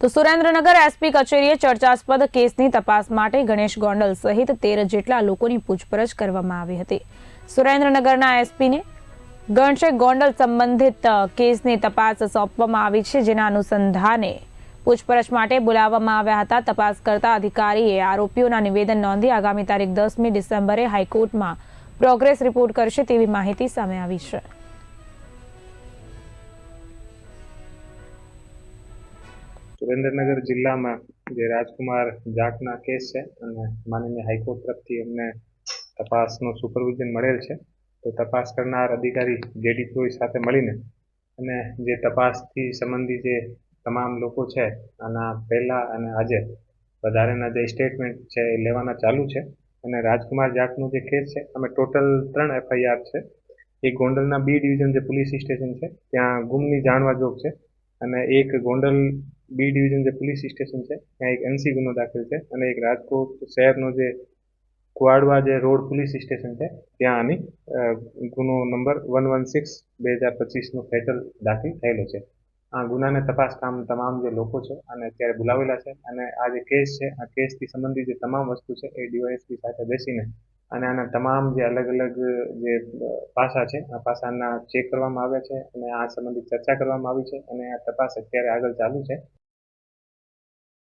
તો સુરેન્દ્રનગર એસપી કચેરીએ ચર્ચાસ્પદ કેસની તપાસ માટે ગણેશ ગોંડલ સહિત તેર જેટલા લોકોની પૂછપરછ કરવામાં આવી હતી. સુરેન્દ્રનગરના એસપીને ગણશે ગોંડલ સંબંધિત કેસની તપાસ સોંપવામાં આવી છે, જેના અનુસંધાને પૂછપરછ માટે બોલાવવામાં આવ્યા હતા. તપાસ કરતા અધિકારીએ આરોપીઓના નિવેદન નોંધી આગામી તારીખ દસમી ડિસેમ્બરે હાઈકોર્ટમાં પ્રોગ્રેસ રિપોર્ટ કરશે તેવી માહિતી સામે આવી છે. સુરેન્દ્રનગર જિલ્લામાં જે રાજકુમાર જાટના કેસ છે અને માનનીય હાઈકોર્ટ તરફથી અમને તપાસનું સુપરવિઝન મળેલ છે, તો તપાસ કરનાર અધિકારી જેડી પ્રોય સાથે મળીને અને જે તપાસથી સંબંધી જે તમામ લોકો છે, આના પહેલાં અને આજે વધારેના જે સ્ટેટમેન્ટ છે એ લેવાના ચાલુ છે અને રાજકુમાર જાટનો જે કેસ છે, અમે ટોટલ ત્રણ એફઆઈઆર છે. એક ગોંડલના બી ડિવિઝન જે પોલીસ સ્ટેશન છે, ત્યાં ગુમની જાણવા જોગ છે અને એક ગોંડલ બી ડિવિઝન જે પોલીસ સ્ટેશન છે, ત્યાં એક એનસી ગુનો દાખલ છે અને એક રાજકોટ શહેરનો જે કુવાડવા જે રોડ પોલીસ સ્ટેશન છે, ત્યાં આની ગુનો નંબર વન વન સિક્સ બે હજાર પચીસનો ફેટલ દાખલ થયેલો છે. આ ગુનાને તપાસ કામ તમામ જે લોકો છે અને અત્યારે બોલાવેલા છે અને આ જે કેસ છે, આ કેસથી સંબંધિત જે તમામ વસ્તુ છે એ ડીવાયએસપી સાથે બેસીને અને આના તમામ જે અલગ અલગ જે પાસા છે, આ પાસાના ચેક કરવામાં આવ્યા છે અને આ સંબંધિત ચર્ચા કરવામાં આવી છે અને આ તપાસ અત્યારે આગળ ચાલુ છે.